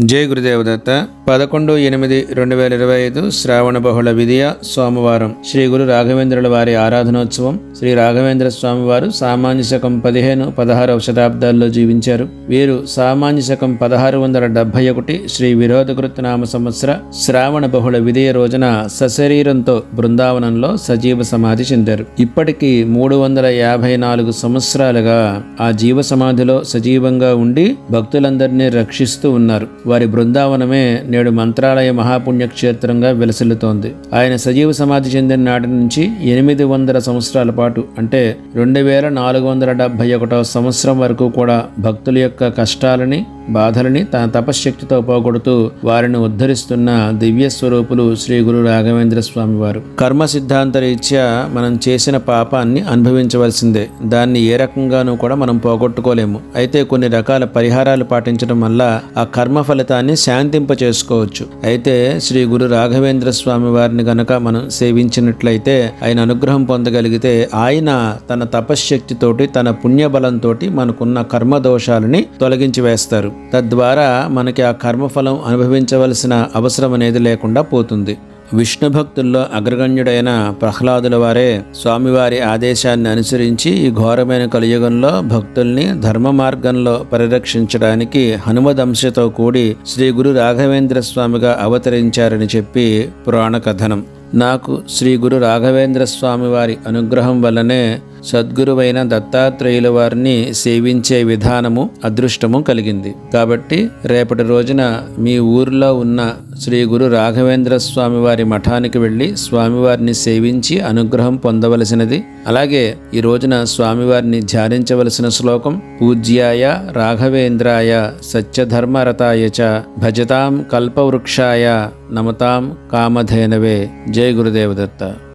జై గురుదేవదత్త. పదకొండు ఎనిమిది రెండు వేల ఇరవై ఐదు శ్రావణ బహుళ విధియ సోమవారం శ్రీ గురు రాఘవేంద్రుల వారి ఆరాధనోత్సవం. శ్రీ రాఘవేంద్ర స్వామి వారు సామాన్య శకం పదిహేను పదహారవ శతాబ్దాల్లో జీవించారు. వీరు సామాన్య శకం పదహారు వందల డెబ్బై ఒకటి శ్రీ విరోధకృత్ నామ సంవత్సర శ్రావణ బహుళ విధియ రోజున సశరీరంతో బృందావనంలో సజీవ సమాధి చెందారు. ఇప్పటికీ మూడు వందల యాభై నాలుగు సంవత్సరాలుగా ఆ జీవ సమాధిలో సజీవంగా ఉండి భక్తులందరినీ రక్షిస్తూ ఉన్నారు. వారి బృందావనమే నేడు మంత్రాలయ మహాపుణ్యక్షేత్రంగా విలసిల్లుతోంది. ఆయన సజీవ సమాధి చెందిన నాటి నుంచి ఎనిమిది వందల సంవత్సరాల పాటు అంటే రెండు వేల నాలుగు వందల డెబ్బై ఒకటో సంవత్సరం వరకు కూడా భక్తుల యొక్క కష్టాలని బాధలని తన తపశ్శక్తితో పోగొడుతూ వారిని ఉద్ధరిస్తున్న దివ్య స్వరూపులు శ్రీ గురు రాఘవేంద్ర స్వామి వారు. కర్మ సిద్ధాంత రీత్యా మనం చేసిన పాపాన్ని అనుభవించవలసిందే. దాన్ని ఏ రకంగానూ కూడా మనం పోగొట్టుకోలేము. అయితే కొన్ని రకాల పరిహారాలు పాటించడం వల్ల ఆ కర్మ ఫలితాన్ని శాంతింప చేసుకోవచ్చు అయితే శ్రీ గురు రాఘవేంద్ర స్వామి వారిని గనక మనం సేవించినట్లయితే ఆయన అనుగ్రహం పొందగలిగితే ఆయన తన తపశ్శక్తితోటి తన పుణ్యబలంతో మనకున్న కర్మ దోషాలని తొలగించి వేస్తారు. తద్వారా మనకి ఆ కర్మఫలం అనుభవించవలసిన అవసరం అనేది లేకుండా పోతుంది. విష్ణు భక్తుల్లో అగ్రగణ్యుడైన ప్రహ్లాదుల వారే స్వామివారి ఆదేశాన్ని అనుసరించి ఈ ఘోరమైన కలియుగంలో భక్తుల్ని ధర్మ మార్గంలో పరిరక్షించడానికి హనుమదంశతో కూడి శ్రీ గురు రాఘవేంద్ర స్వామిగా అవతరించారని చెప్పి పురాణ కథనం. నాకు శ్రీ గురు రాఘవేంద్ర స్వామి వారి అనుగ్రహం వల్లనే సద్గురువైన దత్తాత్రేయుల వారిని సేవించే విధానము అదృష్టము కలిగింది. కాబట్టి రేపటి రోజున మీ ఊరిలో ఉన్న శ్రీ గురు రాఘవేంద్ర స్వామి వారి మఠానికి వెళ్ళి స్వామివారిని సేవించి అనుగ్రహం పొందవలసినది. అలాగే ఈ రోజున స్వామివారిని ధ్యానించవలసిన శ్లోకం పూజ్యాయ రాఘవేంద్రాయ సత్యధర్మరతాయ చ భజతాం కల్పవృక్షాయ నమతాం కామధేనవే. జై గురుదేవదత్త.